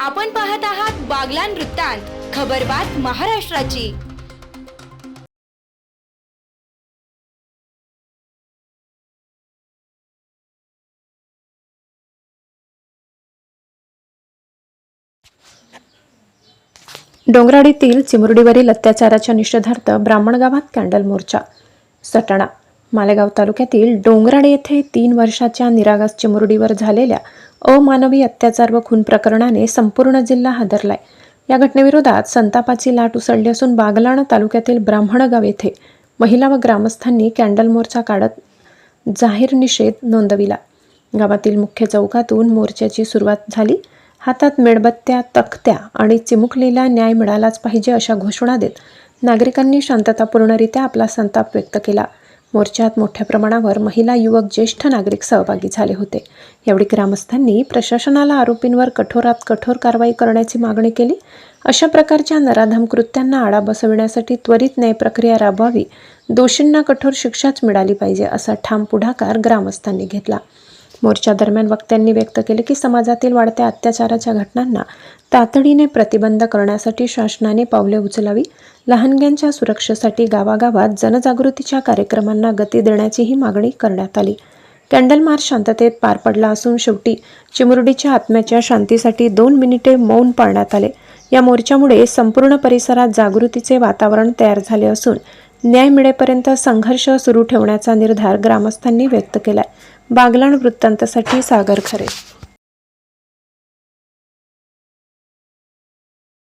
आपण पाहत आहात बागलान वृत्तांत खबरबात महाराष्ट्राची. डोंगराडीतील चिमुरडीवरील अत्याचाराच्या निषेधार्थ ब्राह्मण गावात कॅन्डल मोर्चा सटाणा मालेगाव तालुक्यातील डोंगराडे येथे तीन वर्षाच्या निरागस चिमुरडीवर झालेल्या अमानवी अत्याचार व खून प्रकरणाने संपूर्ण जिल्हा हादरलाय. या घटनेविरोधात संतापाची लाट उसळली असून बागलाण तालुक्यातील ब्राह्मणगाव येथे महिला व ग्रामस्थांनी कॅन्डल मोर्चा काढत जाहीर निषेध नोंदविला. गावातील मुख्य चौकातून मोर्चाची सुरुवात झाली. हातात मेणबत्त्या तख्त्या आणि चिमुकलीला न्याय मिळालाच पाहिजे अशा घोषणा देत नागरिकांनी शांततापूर्णरित्या आपला संताप व्यक्त केला. मोर्चात मोठ्या प्रमाणावर महिला युवक ज्येष्ठ नागरिक सहभागी झाले होते. यावेळी ग्रामस्थांनी प्रशासनाला आरोपींवर कठोरात कठोर कारवाई करण्याची मागणी केली. अशा प्रकारच्या नराधम कृत्यांना आळा बसविण्यासाठी त्वरित न्याय प्रक्रिया राबवावी दोषींना कठोर शिक्षाच मिळाली पाहिजे असा ठाम पुढाकार ग्रामस्थांनी घेतला. मोर्चादरम्यान वक्त्यांनी व्यक्त केले की समाजातील वाढत्या अत्याचाराच्या घटनांना तातडीने प्रतिबंध करण्यासाठी शासनाने पावले उचलावी लहानग्यांच्या सुरक्षेसाठी गावागावात जनजागृतीच्या कार्यक्रमांना गती देण्याचीही मागणी करण्यात आली. कॅन्डल मार्च शांततेत पार पडला असून शेवटी चिमुरडीच्या आत्म्याच्या शांतीसाठी दोन मिनिटे मौन पाळण्यात आले. या मोर्चामुळे संपूर्ण परिसरात जागृतीचे वातावरण तयार झाले असून न्याय मिळेपर्यंत संघर्ष सुरू ठेवण्याचा निर्धार ग्रामस्थांनी व्यक्त केलाय. बागलाण वृत्तांतासाठी सागर खरे.